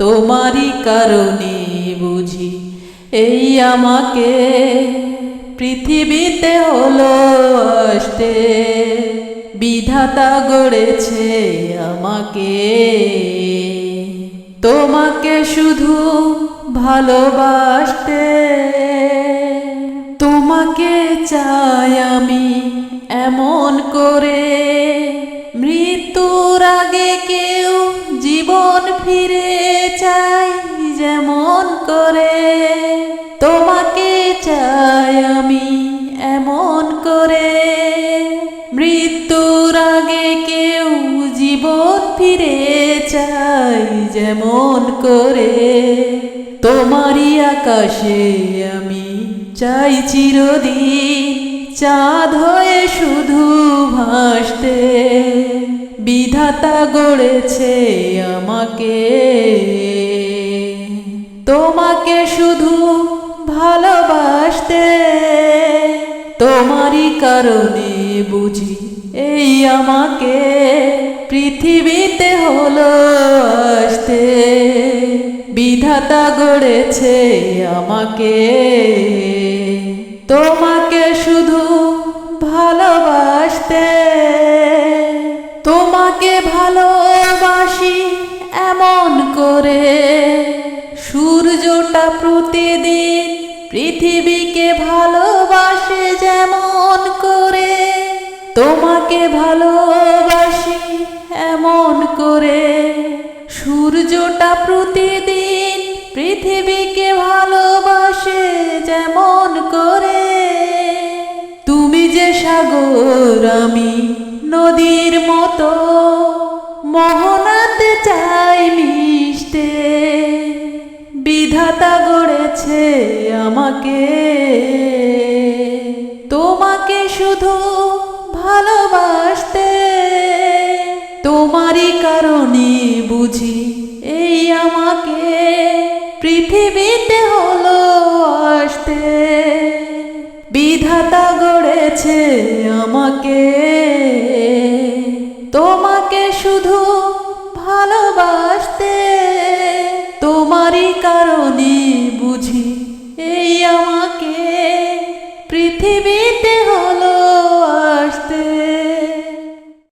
তোমারই কারণে বুঝি। এই আমাকে পৃথিবীতে হলো আসতে। বিধাতা গড়েছে আমাকে। তোমাকে শুধু ভালোবাসতে। তোমাকে চাই আমি কেউ জীবন ফিরে চাই যেমন করে। তোমারই আকাশে আমি চাই চিরদিন, চাঁদ হয়ে শুধু ভাসতে। বিধাতা গড়েছে আমাকে। তোমাকে শুধু ভালোবাসতে। তোমারই কারণে বুঝি এই আমাকে পৃথিবীতে হলো আসতে। বিধাতা গড়েছে আমাকে। তোমাকে শুধু ভালোবাসতে। তোমাকে ভালোবাসি এমন করে। সূর্যটা প্রতিদিন পৃথিবীকে ভালোবাসে যেমন করে। তোমাকে ভালোবাসি এমন করে। সূর্যটা প্রতিদিন পৃথিবীকে ভালোবাসে যেমন করে। তুমি যে সাগর, আমি নদীর মতো। মোহনাতে চাই মিশতে বিধাতা গড়েছে আমাকে। কারণে বুঝি এই আমাকে পৃথিবীতে হলো আসতে। বিধাতা গড়েছে আমাকে। তোমাকে শুধু ভালোবাসতে